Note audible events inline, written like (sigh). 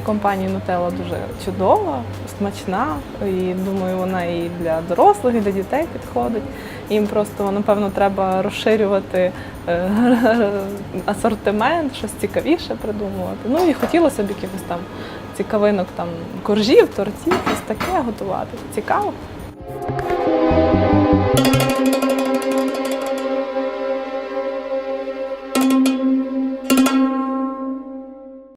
Компанії Нутелла дуже чудова, смачна. І думаю, вона і для дорослих, і для дітей підходить. Їм просто напевно треба розширювати е, (laughs) асортимент, щось цікавіше придумувати. Ну і хотілося б якихось там цікавинок, там коржів, тортів, щось таке готувати. Цікаво.